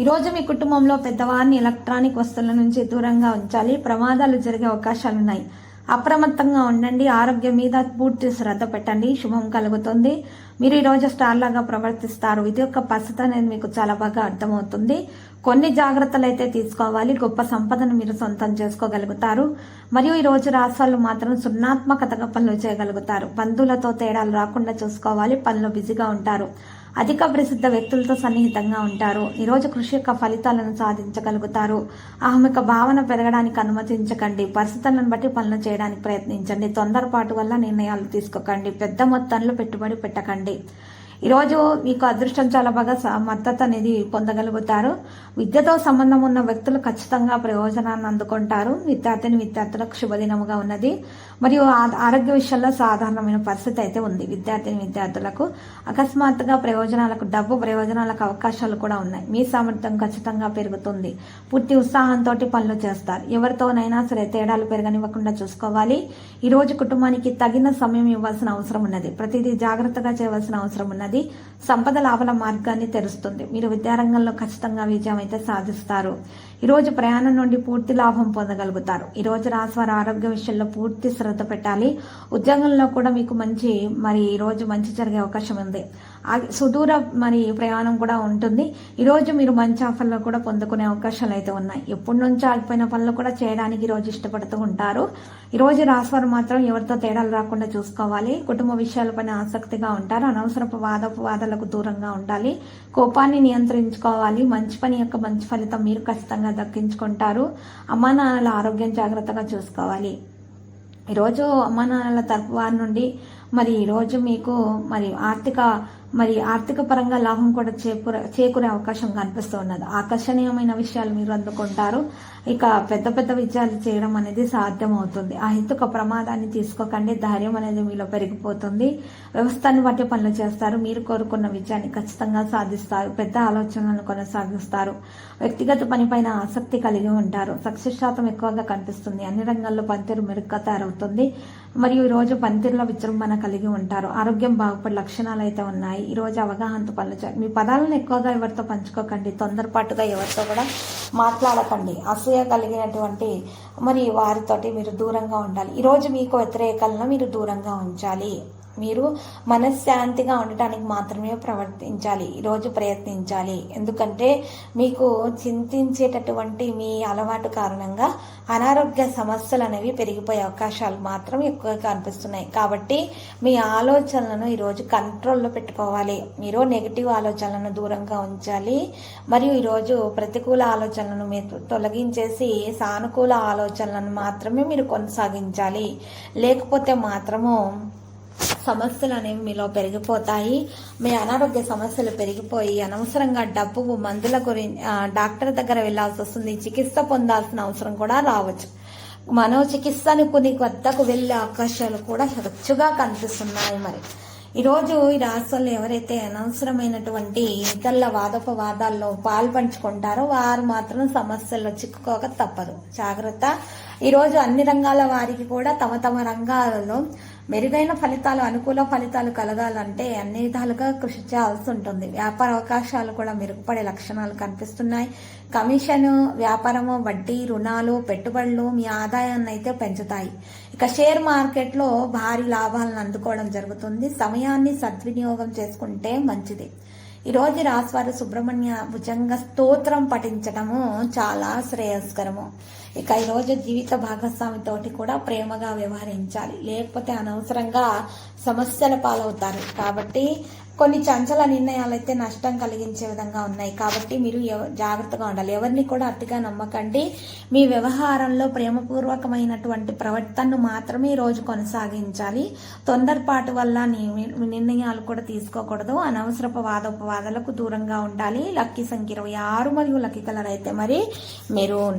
ఈరోజు మీ కుటుంబంలో పెద్దవారిని ఎలక్ట్రానిక్ వస్తువుల నుంచి దూరంగా ఉంచాలి. ప్రమాదాలు జరిగే అవకాశాలున్నాయి. అప్రమత్తంగా ఉండండి. ఆరోగ్యం మీద పూర్తి శ్రద్ధ పెట్టండి. శుభం కలుగుతుంది. మీరు ఈరోజు స్టార్ లాగా ప్రవర్తిస్తారు. ఇది ఒక పద్ధతి అనేది మీకు చాలా బాగా అర్థమవుతుంది. కొన్ని జాగ్రత్తలు అయితే తీసుకోవాలి. గొప్ప సంపదను మీరు సొంతం చేసుకోగలుగుతారు. మరియు ఈరోజు రాసాలు రాష్ట్రాలు మాత్రం సున్నాత్మకతగా పనులు చేయగలుగుతారు. బంధువులతో తేడాలు రాకుండా చూసుకోవాలి. పనులు బిజీగా ఉంటారు. అధిక ప్రసిద్ధ వ్యక్తులతో సన్నిహితంగా ఉంటారు. ఈరోజు కృషి యొక్క ఫలితాలను సాధించగలుగుతారు. అహమిక భావన పెరగడానికి అనుమతించకండి. పరిస్థితులను బట్టి పనులు చేయడానికి ప్రయత్నించండి. తొందరపాటు వల్ల నిర్ణయాలు తీసుకోకండి. పెద్ద మొత్తంలో పెట్టుబడి పెట్టకండి. ఈరోజు మీకు అదృష్టం చాలా బాగా స- మద్దతు అనేది పొందగలుగుతారు. విద్యతో సంబంధం ఉన్న వ్యక్తులు ఖచ్చితంగా ప్రయోజనాన్ని అందుకుంటారు. విద్యార్థిని విద్యార్థులకు శుభదినముగా ఉన్నది. మరియు ఆ- ఆరోగ్య విషయంలో సాధారణమైన పరిస్థితి అయితే ఉంది. విద్యార్థిని విద్యార్థులకు అకస్మాత్తుగా ప్రయోజనాలకు డబ్బు ప్రయోజనాలకు అవకాశాలు కూడా ఉన్నాయి. మీ సామర్థ్యం ఖచ్చితంగా పెరుగుతుంది. పూర్తి ఉత్సాహంతో పనులు చేస్తారు. ఎవరితోనైనా సరే తేడాలు పెరగనివ్వకుండా చూసుకోవాలి. ఈ రోజు కుటుంబానికి తగిన సమయం ఇవ్వాల్సిన అవసరం ఉన్నది. ప్రతిదీ జాగ్రత్తగా చేయవలసిన అవసరం ఉన్నది. tadi సంపద లాభాల మార్గాన్ని తెరుస్తుంది. మీరు విద్యారంగంలో ఖచ్చితంగా విజయం అయితే సాధిస్తారు. ఈరోజు ప్రయాణం నుండి పూర్తి లాభం పొందగలుగుతారు. ఈరోజు రోజు ఆరోగ్య విషయంలో పూర్తి శ్రద్ధ పెట్టాలి. ఉద్యోగంలో కూడా మీకు మంచి మరి ఈ రోజు మంచి జరిగే అవకాశం ఉంది. సుదూర మరి ప్రయాణం కూడా ఉంటుంది. ఈరోజు మీరు మంచి ఆఫర్లు కూడా పొందుకునే అవకాశాలు అయితే ఉన్నాయి. ఎప్పటి నుంచో ఆగిపోయిన పనులు కూడా చేయడానికి ఈరోజు ఇష్టపడుతూ ఉంటారు. ఈరోజు రాసివారు మాత్రం ఎవరితో తేడాలు రాకుండా చూసుకోవాలి. కుటుంబ విషయాలపైన ఆసక్తిగా ఉంటారు. అనవసరపు వాదోపవాదాలకు దూరంగా ఉండాలి. కోపాన్ని నియంత్రించుకోవాలి. మంచి పని యొక్క మంచి ఫలితం మీరు ఖచ్చితంగా దక్కించుకుంటారు. అమ్మా నాన్నల ఆరోగ్యం జాగ్రత్తగా చూసుకోవాలి. ఈరోజు అమ్మా నాన్నల తరపు వారి నుండి మరి ఈరోజు మీకు మరి ఆర్థిక మరి ఆర్థిక పరంగా లాభం కూడా చేకూర చేకూరే అవకాశం కనిపిస్తూ ఉన్నది. ఆకర్షణీయమైన విషయాలు మీరు అందుకుంటారు. ఇక పెద్ద పెద్ద విజయాలు చేయడం అనేది సాధ్యం అవుతుంది ఆ ప్రమాదాన్ని తీసుకోకండి. ధైర్యం అనేది మీలో పెరిగిపోతుంది. వ్యవస్థను బట్టి పనులు చేస్తారు. మీరు కోరుకున్న విజయాన్ని ఖచ్చితంగా సాధిస్తారు. పెద్ద ఆలోచనలను కొనసాగిస్తారు. వ్యక్తిగత పనిపైన ఆసక్తి కలిగి ఉంటారు. సక్సెస్ శాతం ఎక్కువగా కనిపిస్తుంది. అన్ని రంగాల్లో పనితీరు మెరుగ్గా తయారవుతుంది. మరియు ఈరోజు రోజు పనితీరులో విజృంభణ కలిగి ఉంటారు. ఆరోగ్యం బాగుపడే లక్షణాలు అయితే ఉన్నాయి. ఈ రోజు అవగాహనతో పనులు మీ పదాలను ఎక్కువగా ఎవరితో పంచుకోకండి. తొందరపాటుగా ఎవరితో కూడా మాట్లాడకండి. అసూయ కలిగినటువంటి మరి వారితోటి మీరు దూరంగా ఉండాలి. ఈరోజు మీకు వ్యతిరేకలను మీరు దూరంగా ఉంచాలి. మీరు మనశ్శాంతిగా ఉండటానికి మాత్రమే ప్రవర్తించాలి ఈరోజు ప్రయత్నించాలి. ఎందుకంటే మీకు చింతించేటటువంటి మీ అలవాటు కారణంగా అనారోగ్య సమస్యలు అనేవి పెరిగిపోయే అవకాశాలు మాత్రం ఎక్కువగా కనిపిస్తున్నాయి. కాబట్టి మీ ఆలోచనలను ఈరోజు కంట్రోల్లో పెట్టుకోవాలి. మీరు నెగిటివ్ ఆలోచనలను దూరంగా ఉంచాలి. మరియు ఈరోజు ప్రతికూల ఆలోచనలను మీరు తొలగించేసి సానుకూల ఆలోచనలను మాత్రమే మీరు కొనసాగించాలి. లేకపోతే మాత్రము సమస్యలు అనేవి మీలో పెరిగిపోతాయి. మీ అనారోగ్య సమస్యలు పెరిగిపోయి అనవసరంగా డబ్బు మందుల గురించి డాక్టర్ దగ్గర వెళ్ళాల్సి వస్తుంది. చికిత్స పొందాల్సిన అవసరం కూడా రావచ్చు. మనో చికిత్స కొన్ని వద్దకు వెళ్ళే అవకాశాలు కూడా తరచుగా కనిపిస్తున్నాయి మరి. ఈరోజు ఈ రాష్ట్రంలో ఎవరైతే అనవసరమైనటువంటి ఇతరుల వాదోపవాదాల్లో పాల్పంచుకుంటారో వారు మాత్రం సమస్యల్లో చిక్కుకోక తప్పదు. జాగ్రత్త. ఈరోజు అన్ని రంగాల వారికి కూడా తమ తమ రంగాలలో మెరుగైన ఫలితాలు అనుకూల ఫలితాలు కలగాలంటే అన్ని విధాలుగా కృషి చేయాల్సి ఉంటుంది. వ్యాపార అవకాశాలు కూడా మెరుగుపడే లక్షణాలు కనిపిస్తున్నాయి. కమిషన్ వ్యాపారము వడ్డీ రుణాలు పెట్టుబడులు మీ ఆదాయాన్ని అయితే పెంచుతాయి. ఇక షేర్ మార్కెట్లో భారీ లాభాలను అందుకోవడం జరుగుతుంది. సమయాన్ని సద్వినియోగం చేసుకుంటే మంచిది. ఈ రోజు రాశివారు సుబ్రహ్మణ్య భుజంగ స్తోత్రం పఠించడము చాలా శ్రేయస్కరము. ఇక ఈ రోజు జీవిత భాగస్వామితోటి కూడా ప్రేమగా వ్యవహరించాలి. లేకపోతే అనవసరంగా సమస్యల పాలవుతారు. కాబట్టి కొన్ని చంచల నిర్ణయాలు అయితే నష్టం కలిగించే విధంగా ఉన్నాయి. కాబట్టి మీరు ఎవ- జాగ్రత్తగా ఉండాలి. ఎవరిని కూడా అతిగా నమ్మకండి. మీ వ్యవహారంలో ప్రేమపూర్వకమైనటువంటి ప్రవర్తనను మాత్రమే రోజు కొనసాగించాలి. తొందరపాటు వల్ల నిర్ణయాలు కూడా తీసుకోకూడదు. అనవసరపు వాదోపవాదాలకు దూరంగా ఉండాలి. లక్కీ సంఖ్య ఇరవై ఆరు మరియు లక్కీ కలర్ అయితే మరి మెరూన్